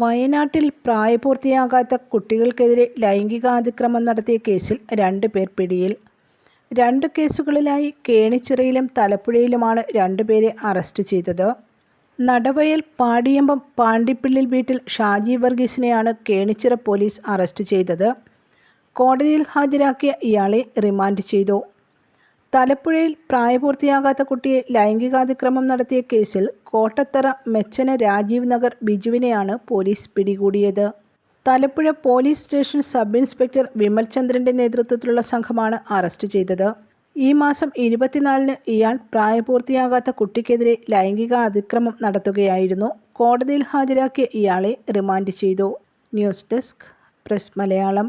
വയനാട്ടിൽ പ്രായപൂർത്തിയാകാത്ത കുട്ടികൾക്കെതിരെ ലൈംഗികാതിക്രമം നടത്തിയ കേസിൽ രണ്ട് പേർ പിടിയിൽ. രണ്ട് കേസുകളിലായി കേണിച്ചിറയിലും തലപ്പുഴയിലുമാണ് രണ്ടുപേരെ അറസ്റ്റ് ചെയ്തത്. നടവയൽ പാടിയമ്പം പാണ്ടിപ്പിള്ളിൽ വീട്ടിൽ ഷാജി വർഗീസിനെയാണ് കേണിച്ചിറ പോലീസ് അറസ്റ്റ് ചെയ്തത്. കോടതിയിൽ ഹാജരാക്കിയ ഇയാളെ റിമാൻഡ് ചെയ്തു. തലപ്പുഴയിൽ പ്രായപൂർത്തിയാകാത്ത കുട്ടിയെ ലൈംഗികാതിക്രമം നടത്തിയ കേസിൽ കോട്ടത്തറ മെച്ചന രാജീവ് നഗർ ബിജുവിനെയാണ് പോലീസ് പിടികൂടിയത്. Thalappuzha police station sub inspector Vimal ചന്ദ്രന്റെ നേതൃത്വത്തിലുള്ള സംഘമാണ് അറസ്റ്റ് ചെയ്തത്. ഈ മാസം ഇരുപത്തിനാലിന് ഇയാൾ പ്രായപൂർത്തിയാകാത്ത കുട്ടിക്കെതിരെ ലൈംഗിക അതിക്രമം നടത്തുകയായിരുന്നു. കോടതിയിൽ ഹാജരാക്കിയ ഇയാളെ റിമാൻഡ് ചെയ്തു. News desk press Malayalam.